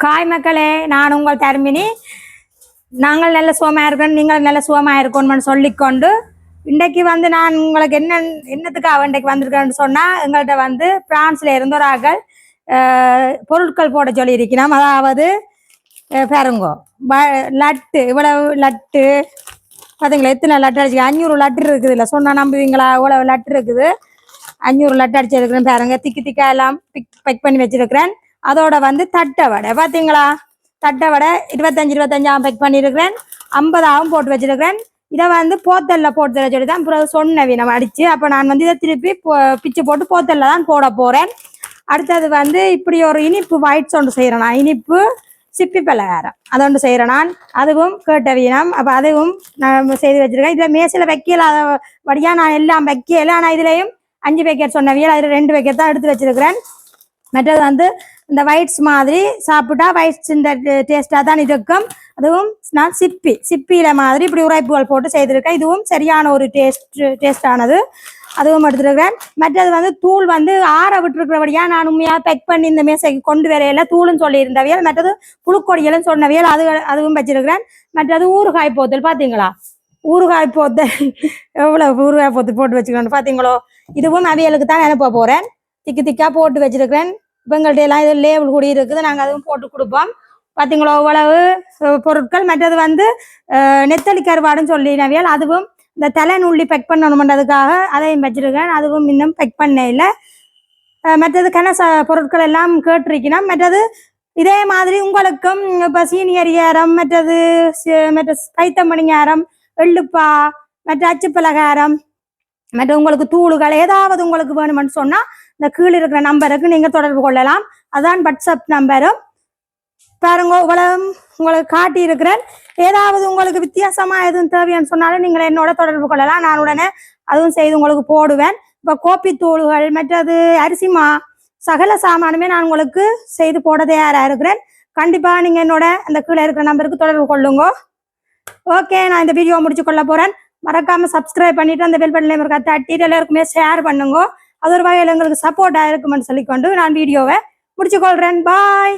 காய் மக்களே நான் உங்கள் தர்மினி நாங்கள் நல்ல சுகமாக இருக்கணும் நீங்கள் நல்ல சுகமாக இருக்கணும்னு சொல்லிக்கொண்டு இன்றைக்கு வந்து நான் உங்களுக்கு என்ன என்னத்துக்காக இன்றைக்கு வந்திருக்கேன்னு சொன்னால் எங்கள்கிட்ட வந்து பிரான்ஸ்ல இருந்து ஒரு ஆக்கள் பொருட்கள் போட சொல்லியிருக்கிறோம் அதாவது பெருங்கோ ப- லட்டு இவ்வளவு லட்டு பார்த்தீங்களா எத்தனை லட்டு அடிச்சு அஞ்சூறு லட்டு இருக்குது இல்லை சொன்னால் நம்புவீங்களா? இவ்வளவு லட்டு இருக்குது. அஞ்சூறு லட்டு அடிச்சிருக்கிறேன் பாருங்க திக்கி திக்கா எல்லாம் பிக் பேக் பண்ணி வச்சிருக்கிறேன். அதோட வந்து தட்டை வடை. பார்த்தீங்களா தட்டை வடை இருபத்தஞ்சு இருபத்தஞ்சாம் பேக் பண்ணியிருக்கிறேன் ஐம்பதாவும் போட்டு வச்சிருக்கிறேன். இதை வந்து போத்தல்ல போட்டு தர சொல்லி தான் அப்புறம் சொன்னவி நம்ம அடிச்சு அப்போ நான் வந்து இதை திருப்பி பிச்சு போட்டு போத்தல்ல தான் போட போகிறேன் அடுத்தது வந்து இப்படி ஒரு இனிப்பு ஒயிட்ஸ் ஒன்று செய்கிறேன் நான். இனிப்பு சிப்பி பலகாரம். அதை ஒன்று செய்கிறேன் நான். அதுவும் கேட்ட வீணம் அப்போ அதுவும் நான் செய்து வச்சுருக்கேன். இதில் மேசில் வைக்கல அதை வழியாக நான் எல்லாம் வைக்கல. ஆனால் இதுலேயும் அஞ்சு பேக்கெட் சொன்னவியல் அதில் ரெண்டு பேக்கெட் தான் எடுத்து வச்சுருக்கிறேன். மற்றது வந்து இந்த ஒயிட்ஸ் மாதிரி சாப்பிட்டா ஒயிட்ஸ் இந்த டேஸ்டாக தான் இருக்கும். அதுவும் நான் சிப்பி சிப்பியில மாதிரி இப்படி உரைப்புகள் போட்டு செய்திருக்கேன். இதுவும் சரியான ஒரு டேஸ்ட் டேஸ்டானது அதுவும் எடுத்துருக்கிறேன். மற்றது வந்து தூள் வந்து ஆற விட்டுருக்கிறபடியா நான் உண்மையாக பெக் பண்ணி இந்த மேசைக்கு கொண்டு வரையில. தூள்னு சொல்லியிருந்தவியல் மற்றது புழுக்கொடியலும் சொன்னவியல் அது அதுவும் வச்சிருக்கிறேன். மற்றது ஊறுகாய் போத்தல் பார்த்தீங்களா ஊறுகாய் போத்தல் எவ்வளோ ஊறுகாய் போத்தல் போட்டு வச்சுக்கணும் பார்த்தீங்களோ இதுவும் அவியலுக்கு தான் அனுப்ப போகிறேன் திக்கு திக்கா போட்டு வச்சிருக்கிறேன். இப்போ எங்கள்கிட்ட எல்லாம் இது லேபிள் கூடி இருக்குது. நாங்கள் அதுவும் போட்டு கொடுப்போம். பார்த்தீங்களா உழவு பொருட்கள் மற்றது வந்து நெத்தலி கருவாடுன்னு சொல்லினவியால் அதுவும் இந்த தலை நுள்ளி பெக் பண்ணணுமன்றதுக்காக அதையும் வச்சிருக்கேன். அதுவும் இன்னும் பெக் பண்ண இல்லை. மற்றது கனச பொருட்கள் எல்லாம் கேட்டிருக்கணும் மற்றது இதே மாதிரி உங்களுக்கும் இப்போ சீனியர் ஏரம் மற்றது மற்ற மற்ற கைத்தம்பணிங்காரம் எள்ளுப்பா மற்ற அச்சு பலகாரம் மற்ற உங்களுக்கு தூளுகள் ஏதாவது உங்களுக்கு வேணுமென்னு சொன்னால் இந்த கீழே இருக்கிற நம்பருக்கு நீங்க தொடர்பு கொள்ளலாம். அதான் வாட்ஸ்அப் நம்பரும். பாருங்க இவ்வளவு உங்களுக்கு காட்டி இருக்கிறேன் ஏதாவது உங்களுக்கு வித்தியாசமா எதுவும் தேவையான்னு சொன்னாலும் நீங்கள் என்னோட தொடர்பு கொள்ளலாம். நான் உடனே அதுவும் செய்து உங்களுக்கு போடுவேன். இப்போ கோப்பி தூள்கள் மற்றது அரிசிமா சகல சாமானுமே நான் உங்களுக்கு செய்து போட தயாரா இருக்கிறேன். கண்டிப்பா நீங்க என்னோட அந்த கீழே இருக்கிற நம்பருக்கு தொடர்பு கொள்ளுங்க. ஓகே நான் இந்த வீடியோ முடிச்சு கொள்ள போறேன். மறக்காம சப்ஸ்கிரைப் பண்ணிட்டு அந்த பெல் பட்டனை இருக்கா தட்டிட்டு எல்லாருக்குமே ஷேர் பண்ணுங்க. அது ஒரு வகையில் எங்களுக்கு சப்போர்ட்டாக இருக்குமென்னு சொல்லிக்கொண்டு நான் வீடியோவை முடிச்சு கொள்றேன் பாய்